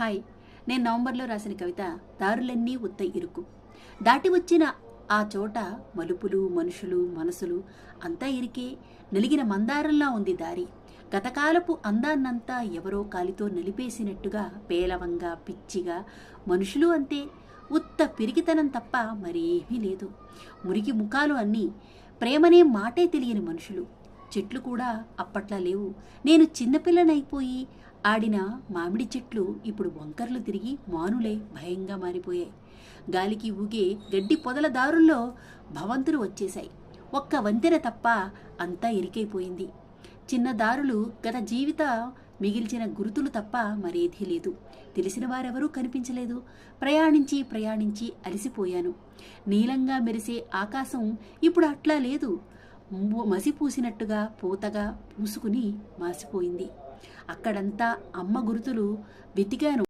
Hi నేను నవంబర్లో రాసిన కవిత దారులన్నీ ఉత్త ఇరుకు. దాటి వచ్చిన ఆ చోట మలుపులు మనుషులు మనసులు అంతా ఇరికే నలిగిన మందారంలా ఉంది దారి. గతకాలపు అందాన్నంతా ఎవరో కాలితో నలిపేసినట్టుగా పేలవంగా పిచ్చిగా మనుషులు అంతే. ఉత్త పిరికితనం తప్ప మరేమీ లేదు. మురికి ముఖాలు అన్నీ ప్రేమనే మాటే తెలియని మనుషులు. చెట్లు కూడా అప్పట్లా లేవు. నేను చిన్నపిల్లనైపోయి ఆడిన మామిడి చెట్లు ఇప్పుడు వంకర్లు తిరిగి మానులే భయంగా మారిపోయాయి. గాలికి ఊగే గడ్డి పొదల దారుల్లో భవంతులు వచ్చేశాయి. ఒక్క వంతెన తప్ప అంతా ఇరికైపోయింది. చిన్న దారులు గత జీవిత మిగిల్చిన గురుతులు తప్ప మరేదీ లేదు. తెలిసిన వారెవరూ కనిపించలేదు. ప్రయాణించి ప్రయాణించి అలసిపోయాను. నీలంగా మెరిసే ఆకాశం ఇప్పుడు అట్లా లేదు. మసిపూసినట్టుగా పూతగా పూసుకుని మాసిపోయింది. అక్కడంతా అమ్మ గురుతులు వెతికాను